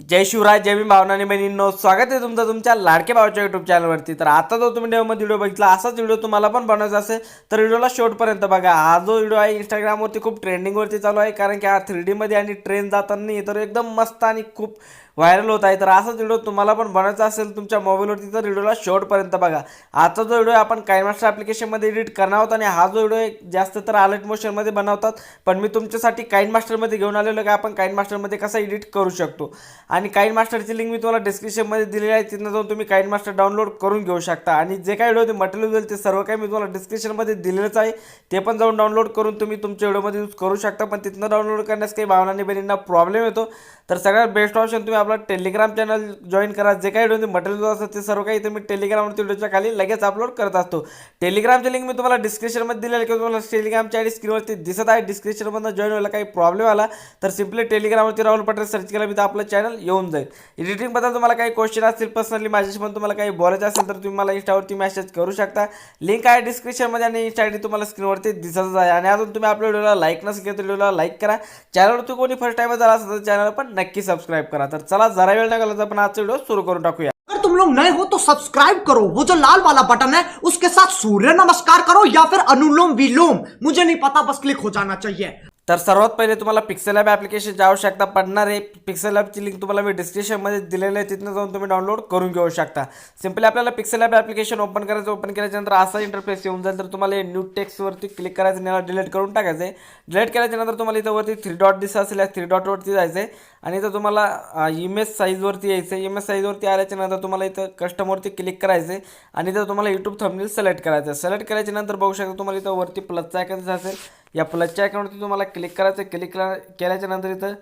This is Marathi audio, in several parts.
जय शिवराज जय भीम भावनाने बहिणींनो स्वागत आहे तुमचं तुमच्या लाडके भावाच्या युट्यूब चॅनलवरती तर आता जो तुम्ही डेमोमध्ये व्हिडिओ बघितला असाच व्हिडिओ तुम्हाला पण बनवायचा असेल तर व्हिडिओला शेवटपर्यंत बघा. हा जो व्हिडिओ आहे इंस्टाग्रामवरती खूप ट्रेंडिंगवरती चालू आहे कारण की हा थ्री डीमध्ये आणि ट्रेन जाताना तर एकदम मस्त आणि खूप व्हायरल होत आहे. तर असाच व्हिडिओ तुम्हाला पण बनवायचा असेल तुमच्या मोबाईलवरती तर व्हिडिओला शेवटपर्यंत बघा. आजचा जो व्हिडिओ आपण कायमास्टर ॲप्लिकेशनमध्ये एडिट करणार आहोत आणि हा जो व्हिडिओ जास्त तर अलर्ट मोशनमध्ये बनवतात पण मी तुमच्यासाठी काइन मास्टरमध्ये घेऊन आलेलो की आपण काइन मास्टरमध्ये कसं एडिट करू शकतो? आणि काइन मास्टरची लिंक मी तुम्हाला डिस्क्रिप्शनमध्ये दिलेली आहे. तिथं जाऊन तुम्ही काइन मास्टर डाउनलोड करून घेऊ शकता. आणि जे काही व्हिडिओ मटेरियल होईल ते सर्व काही मी तुम्हाला डिस्क्रिप्शनमध्ये दिलेलंच आहे. ते पण जाऊन डाउनलोड करून तुम्ही तुमच्या व्हिडिओमध्ये यूज करू शकता. पण तिथनं डाउनलोड करण्यास काही भावनाने बहिणींना प्रॉब्लेम येतो. तर सगळ्यात बेस्ट ऑप्शन तुम्ही आपला टेलिग्राम चॅनल जॉईन करा. जे काही व्हिडिओ मटेरियल असतात ते सर्व काही इथे मी टेलिग्रामवरती व्हिडिओच्या खाली लगेच अपलोड करत असतो. टेलिग्रामची लिंक मी तुम्हाला डिस्क्रिप्शनमध्ये दिलेली किंवा तुम्हाला टेलिग्रामच्या आयडी स्क्रीनवरती दिसत आहे. डिस्क्रिप्शनमधून जॉईन व्हायला काही प्रॉब्लेम आला तर सिम्पली टेलिग्रामवरती राहुल पटेल सर्च केला. मी तर आपलं चॅनल येऊन जाईल. एडिटिंगबद्दल तुम्हाला काही क्वेश्चन असतील पर्सनली माझ्याशी पण तुम्हाला काही बोलायचं असेल तर तुम्ही मला इंस्टावरती मेसेज करू शकता. लिंक आहे डिस्क्रिप्शनमध्ये आणि इंस्टा आय तुम्हाला स्क्रीनवरती दिसतच आहे. आणि अजून तुम्ही आपल्या व्हिडिओला लाईक नसेल केलं तर व्हिडिओला लाईक करा. चॅनलवरती कोणी फर्स्ट टाईम झाला असेल तर चॅनल पण नक्की सबस्क्राईब करा. तर चला जरा वेळ न तर आपण आजचा व्हिडिओ सुरू करून टाकूया. अगर तुम लोग नए हो तो सब्सक्राइब करो। वो जो लाल वाला बटन है उसके साथ सूर्य नमस्कार करो या फिर अनुलोम विलोम। मुझे नहीं पता बस क्लिक हो जाना चाहिए। तर सर्वात पहिले तुम्हाला पिक्सेल ॲप ॲप्लिकेशनची आवश्यकता पडणार आहे. पिक्सेल ॲपची लिंक तुम्हाला मी डिस्क्रिप्शनमध्ये दिलेलं आहे. तिथनं जाऊन तुम्ही डाउनलोड करून घेऊ शकता. सिम्पली आपल्याला पिक्सेल ॲप ॲप्लिकेशन ओपन करायचं ओपन केल्याच्यानंतर असा इंटरफेस येऊन जाईल. तर तुम्हाला न्यू टेक्स्टवरती क्लिक करायचं याला डिलीट करून टाकायचं आहे. डिलीट केल्याच्यानंतर तुम्हाला इथं वरती थ्री डॉट दिसत असेल या थ्री डॉटवरती जायचं आहे. आणि इथं तुम्हाला इमेज साईजवरती यायचं आहे. इमेज साईजवरती आल्याच्यानंतर तुम्हाला इथं कस्टमवरती क्लिक करायचं आहे. आणि इथं तुम्हाला यूट्यूब थंबनेल सिलेक्ट करायचं आहे. सिलेक्ट केल्याच्यानंतर बघू शकता तुम्हाला इथं वरती प्लसचा आयकन असेल. या प्लसच्या आयकॉनवरती तुम्हाला क्लिक करायचं क्लिक केल्याच्यानंतर इथं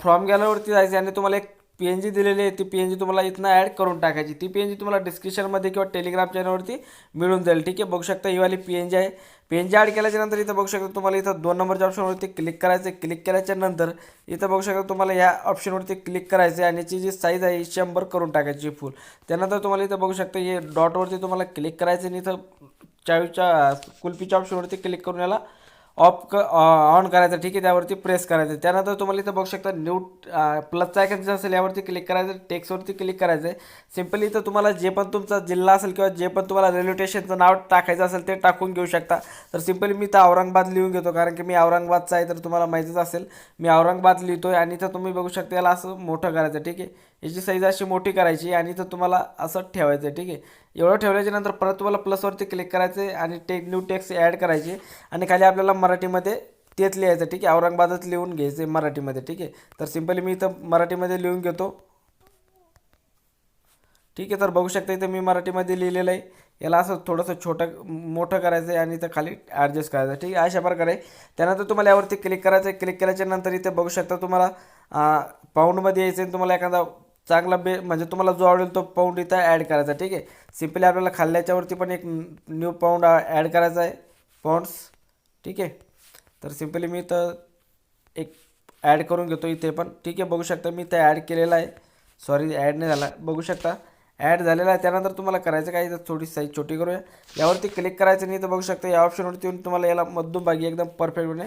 फ्रॉम गॅलरवरती जायचं आणि तुम्हाला एक पी एन जी दिलेली आहे. ती पी एन जी तुम्हाला इथनं ॲड करून टाकायची. ती पी एन जी तुम्हाला डिस्क्रिप्शनमध्ये किंवा टेलिग्राम चॅनलवरती मिळून जाईल. ठीक आहे? बघू शकता ही वाली पी एन जी आहे. पी एन जी ॲड केल्याच्यानंतर इथं बघू शकता तुम्हाला इथं दोन नंबरच्या ऑप्शनवरती क्लिक करायचं आहे. क्लिक केल्याच्यानंतर इथं बघू शकता तुम्हाला या ऑप्शनवरती क्लिक करायचं आहे आणि याची जी साईज आहे ही शंभर करून टाकायची फुल त्यानंतर तुम्हाला इथं बघू शकता हे डॉटवरती तुम्हाला क्लिक करायचं आणि इथं चावीच्या कुल्फीच्या ऑप्शनवरती क्लिक करून याला ऑफ क ऑन करायचं ठीक आहे त्यावरती प्रेस करायचं. त्यानंतर तुम्हाला इथं बघू शकता न्यू प्लसचा आयकन जे असेल यावरती क्लिक करायचं टेक्स्टवरती क्लिक करायचं. आहे सिम्पली इथं तुम्हाला जे पण तुमचा जिल्हा असेल किंवा जे पण तुम्हाला रेल्वे स्टेशनचं नाव टाकायचं असेल ते टाकून घेऊ शकता. तर सिम्पली मी इथं औरंगाबाद लिहून घेतो कारण की मी औरंगाबादचा आहे तर तुम्हाला माहितीच असेल. मी औरंगाबाद लिहितो आहे आणि इथं तुम्ही बघू शकता याला असं मोठं करायचं ठीक आहे. याची साईज अशी मोठी करायची आणि इथं तुम्हाला असं ठेवायचं आहे ठीक आहे. एवढं ठेवल्याच्यानंतर परत तुम्हाला प्लसवरती क्लिक करायचं आहे आणि टेक न्यू टेक्स्ट ॲड करायचे. आणि खाली आपल्याला मराठीमध्ये तेच लिहायचं ठीक आहे? औरंगाबादच लिहून घ्यायचं आहे मराठीमध्ये ठीक आहे? तर सिम्पली मी इथं मराठीमध्ये लिहून घेतो. ठीक आहे तर बघू शकता इथं मी मराठीमध्ये लिहिलेलं आहे. याला असं थोडंसं छोटं मोठं करायचं आहे आणि इथं खाली ॲडजस्ट करायचं ठीक आहे? अशा प्रकारे. त्यानंतर तुम्हाला यावरती क्लिक करायचं आहे क्लिक केल्याच्यानंतर इथे बघू शकता तुम्हाला पाऊंडमध्ये यायचं आहे तुम्हाला एखादा चांगला बे म्हणजे तुम्हाला जो आवडेल तो पाऊंड इथं ॲड करायचा ठीक आहे? सिम्पली आपल्याला खाल्ल्याच्यावरती पण एक न्यू पाऊंड ॲड करायचा आहे पाऊंड्स ठीक आहे? तर सिम्पली मी इथं एक ॲड करून घेतो इथे पण ठीक आहे? बघू शकता मी ते ॲड केलेला आहे. सॉरी ॲड नाही झाला. बघू शकता. ॲड झालेला आहे. त्यानंतर तुम्हाला करायचं काय? इथं थोडी साईज छोटी करूया. यावरती क्लिक करायचं नाही तर बघू शकता या ऑप्शनवरती येऊन तुम्हाला याला मध्यभागी एकदम परफेक्टपणे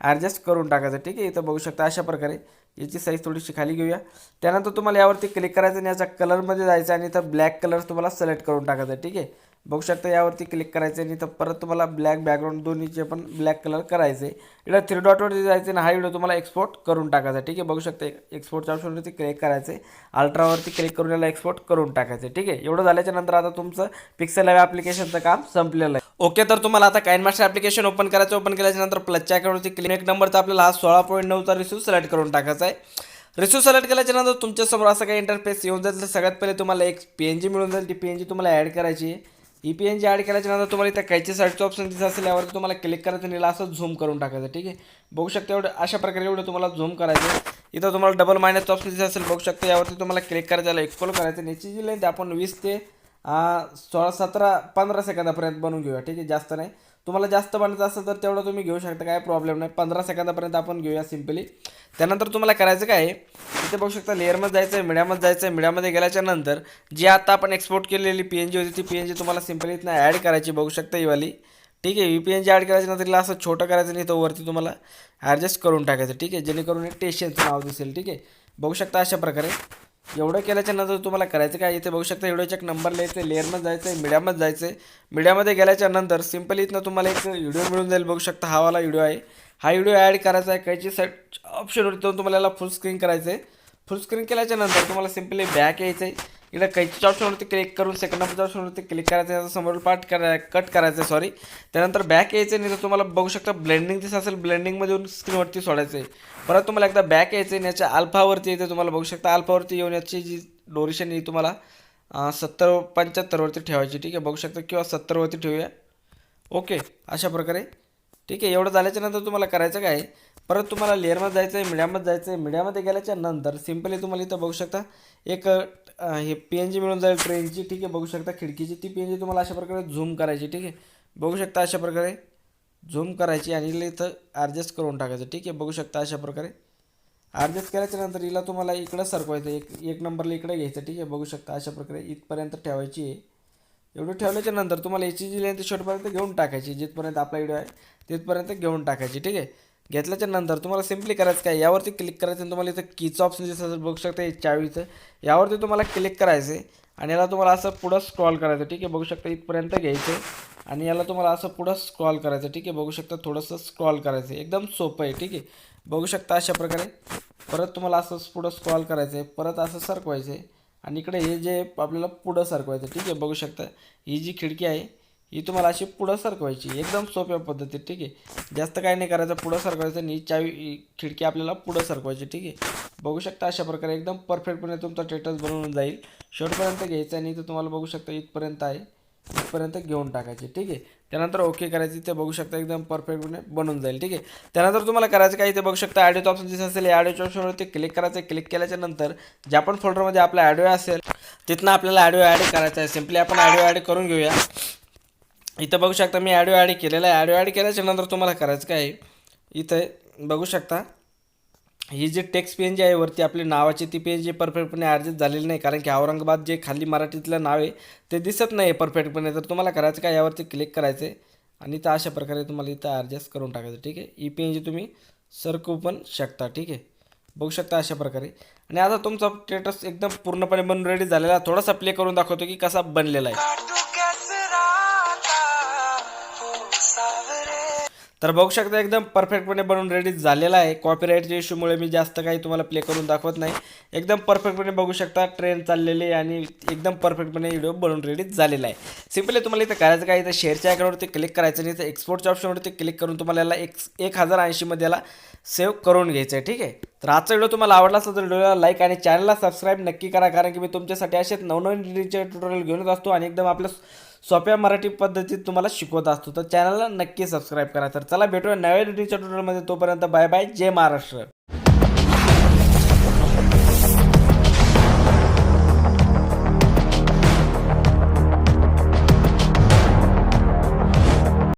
ॲडजस्ट करून टाकायचं ठीक आहे? इथं बघू शकता अशा प्रकारे. याची साईज थोडीशी खाली घेऊया. त्यानंतर तुम्हाला यावरती क्लिक करायचं आणि याच्या कलरमध्ये जायचं आणि इथं ब्लॅक कलर तुम्हाला सिलेक्ट करून टाकायचं ठीक आहे? बघू शकता यावरती क्लिक करायचं आणि इथं परत तुम्हाला ब्लॅक बॅकग्राऊंड दोन्हीचे पण ब्लॅक कलर करायचे इकडं थ्री डॉटवरती जायचं आणि हा व्हिडिओ तुम्हाला एक्सपोर्ट करून टाकायचा ठीक आहे बघू शकता एक्सपोर्टच्या ऑप्शनवरती क्लिक करायचं आहे अल्ट्रावरती क्लिक करून याला एक्सपोर्ट करून टाकायचं ठीक आहे एवढं झाल्याच्यानंतर आता तुमचं पिक्सेल ॲप ॲप्लिकेशनचं काम संपलेलं आहे. ओके तर तुम्हाला आता काइनमास्टर ॲप्लिकेशन ओपन करायचं ओपन केल्याच्यानंतर प्लसच्या अकाउंटवरती क्लिक एक नंबरचा आपल्याला हा सोळा पॉईंट नऊचा रिसिव्ह सिलेक्ट करून टाकायचा आहे. रिस्यू सिलेक्ट केल्याच्यानंतर तुमच्यासमोर असं काही इंटरफेस येऊन जाईल. तर सगळ्यात पहिले तुम्हाला एक पी एन जी मिळून जाईल. ती पी एन जी तुम्हाला ॲड करायची आहे. ही पी एन जी ॲड केल्याच्यानंतर तुम्हाला इथं कायच्या साईडचं ऑप्शन दिसत असेल यावर तुम्हाला क्लिक करायचं आणि असं झूम करून टाकायचं ठीक आहे? बघू शकता एवढं अशा प्रकारे एवढं तुम्हाला झूम करायचं. आहे इथं तुम्हाला डबल मायनसचं ऑप्शन दिसत असेल बघू शकता यावरती तुम्हाला क्लिक करायचं इक्वल करायचं याची जी लेंथ आपण वीस ते सोळा सतरा पंधरा सेकंदापर्यंत बनवून घेऊया ठीक आहे? जास्त नाही. तुम्हाला जास्त बनायचं असेल तर तेवढं तुम्ही घेऊ शकता काय प्रॉब्लेम नाही. पंधरा सेकंदापर्यंत आपण घेऊया सिम्पली त्यानंतर तुम्हाला करायचं काय इथे बघू शकता लेअरमध्ये जायचं आहे मिड्यामध्ये जायचं आहे. मिड्यामध्ये गेल्याच्यानंतर जी आता आपण एक्सपोर्ट केलेली पी एन जी होती ती पी एन जी तुम्हाला सिम्पली इथनं ॲड करायची बघू शकता ही वाली. ठीक आहे V P N G add करायचं नंतर तिला असं छोटं करायचं नाही तर वरती तुम्हाला ॲडजस्ट करून टाकायचं. ठीक आहे जेणेकरून हे टेशनचं नाव दिसेल. ठीक आहे बघू शकता अशा प्रकारे. एवढं केल्याच्यानंतर तुम्हाला करायचं काय? इथे बघू शकता व्हिडिओचे एक नंबर लिहायचं आहे लेअरमध्ये जायचं आहे मीडियामध्ये जायचं आहे मीडियामध्ये गेल्याच्यानंतर सिम्पली इथनं तुम्हाला एक व्हिडिओ मिळून जाईल. बघू शकता हा वाला व्हिडिओ आहे. हा व्हिडिओ ॲड करायचा आहे कायची साईड ऑप्शन जाऊन तुम्हाला याला फुल स्क्रीन करायचं आहे फुल स्क्रीन केल्याच्यानंतर तुम्हाला सिम्पली बॅक यायचं आहे इकडे कैचीच्या ऑप्शनवरती क्लिक करून सेकंड नंबरच्या ऑप्शनवरती क्लिक करायचं आहे समोर पार्ट करा कट करायचं आहे सॉरी त्यानंतर बॅक यायचं आहे नाही तर तुम्हाला बघू शकता ब्लेंडिंग दिसत असेल ब्लेंडिंगमध्ये येऊन स्क्रीनवरती सोडायचं आहे परत तुम्हाला एकदा बॅक यायचं आहे आणि याच्या अल्फावरती येते तुम्हाला बघू शकता अल्फावरती येऊन याची जी डोरेशन ही तुम्हाला सत्तर पंच्याहत्तरवरती ठेवायची ठीक आहे? बघू शकता किंवा सत्तरवरती ठेवूया. ओके अशा प्रकारे. ठीक आहे एवढं झाल्याच्यानंतर तुम्हाला करायचं काय? परत तुम्हाला लेअरमध्ये जायचं आहे मीडियामध्ये जायचं आहे मीडियामध्ये गेल्याच्यानंतर सिम्पली तुम्हाला इथं बघू शकता. एक हे पी एन जी मिळून जाईल ट्रेनची ठीक आहे बघू शकता. खिडकीची ती पी एन जी तुम्हाला अशा प्रकारे झूम करायची ठीक आहे. बघू शकता अशा प्रकारे झूम करायची आणि हिला इथं ॲडजस्ट करून टाकायचं ठीक आहे. बघू शकता अशा प्रकारे. ॲडजस्ट केल्याच्यानंतर हिला तुम्हाला इकडं सरकवायचं एक एक नंबरला इकडे घ्यायचं ठीक आहे. बघू शकता अशा प्रकारे इथपर्यंत ठेवायची आहे. एवढं ठेवल्याच्या नंतर तुम्हाला याची जी लेंथ शेवटपर्यंत घेऊन टाकायची जिथपर्यंत आपला व्हिडिओ आहे तिथपर्यंत घेऊन टाकायची ठीक आहे? घेतल्याच्या नंतर तुम्हाला सिम्पली करायचं काय? यावरती क्लिक करायचं आणि तुम्हाला इथं कीचं ऑप्शन जसं बघू शकता हे चावीचं यावरती तुम्हाला क्लिक करायचं आहे आणि याला तुम्हाला असं पुढं स्क्रॉल करायचं ठीक आहे? बघू शकता इथपर्यंत घ्यायचं आहे आणि याला तुम्हाला असं पुढं स्क्रॉल करायचं ठीक आहे? बघू शकता थोडंसं स्क्रॉल करायचं आहे. एकदम सोपं आहे ठीक आहे? बघू शकता अशा प्रकारे. परत तुम्हाला असं पुढं स्क्रॉल करायचं आहे परत असं सरकवायचं आहे. आणि इकडे हे जे आपल्याला पुढं सरकवायचं ठीक आहे बघू शकता. ही जी खिडकी आहे ही तुम्हाला अशी पुढं सरकवायची एकदम सोप्या पद्धतीत ठीक आहे. जास्त काही नाही करायचं पुढं सरकवायचं आणि ही चावी खिडकी आपल्याला पुढं सरकवायची ठीक आहे. बघू शकता अशा प्रकारे एकदम परफेक्टपणे तुमचा टेटस बनवून जाईल. शेवटपर्यंत घ्यायचं आणि इथं तुम्हाला बघू शकता इथपर्यंत आहे. इथपर्यंत घेऊन टाकायचे ठीक आहे? त्यानंतर ओके करायची ते बघू शकता एकदम परफेक्टपणे बनून जाईल ठीक आहे? त्यानंतर तुम्हाला करायचं काय ते बघू शकता ॲडिओचं ऑप्शन दिसत असेल ॲडिओच्या ऑप्शनवरती क्लिक करायचं क्लिक केल्याच्यानंतर ज्या पण फोल्डरमध्ये आपला ॲडिओ असेल तिथनं आपल्याला ॲडिओ ॲड करायचा आहे. सिम्पली आपण ॲडिओ ॲड करून घेऊया. इथं बघू शकता मी ॲडिओ ॲड केलेला आहे. ॲडिओ ॲड केल्याच्यानंतर तुम्हाला करायचं काय इथं बघू शकता. ही जी टेक्स्ट पेन जी आहे वरती आपली नावाची ती पेन जी परफेक्टपणे ॲडजस्ट झालेली नाही. कारण की औरंगाबाद जे खाली मराठीतलं नाव आहे ते दिसत नाही परफेक्टपणे तर तुम्हाला करायचं काय? यावरती क्लिक करायचं आहे. आणि इथं अशा प्रकारे तुम्हाला इथं ॲडजस्ट करून टाकायचं ठीक आहे? ई पी एन जी तुम्ही सरकू पण शकता ठीक आहे? बघू शकता अशा प्रकारे. आणि आता तुमचा स्टेटस एकदम पूर्णपणे बनून रेडी झालेला. थोडासा प्ले करून दाखवतो की कसा बनलेला आहे. तर बघू शकता एकदम परफेक्टपणे बनवून रेडी झालेला आहे. कॉपीराईटच्या इश्यूमुळे मी जास्त काही तुम्हाला प्ले करून दाखवत नाही. एकदम परफेक्टपणे बघू शकता ट्रेन चाललेली आहे आणि एकदम परफेक्टपणे व्हिडिओ बनवून रेडी झालेला आहे. सिम्पली तुम्हाला इथं करायचं काय? इथं शेअरच्या आयकॉनवरती क्लिक करायचं आणि इथं एक्सपोर्टच्या ऑप्शनवरती क्लिक करून तुम्हाला याला एक एक हजार ऐंशीमध्ये याला सेव्ह करून घ्यायचं आहे ठीक आहे? तर आजचा व्हिडिओ तुम्हाला आवडला असेल तर व्हिडिओला लाईक आणि चॅनलला सबस्क्राईब नक्की करा. कारण की मी तुमच्यासाठी असेच नवनवीन डिटेलचे ट्युटोरियल घेऊनच असतो आणि एकदम आपलं सोप्या मराठी पद्धतीत तुम्हाला शिकवत असतो. तर चॅनलला नक्की सबस्क्राईब करा. तर चला भेटूया नव्या व्हिडिओच्या टोटलमध्ये तोपर्यंत बाय बाय जय महाराष्ट्र.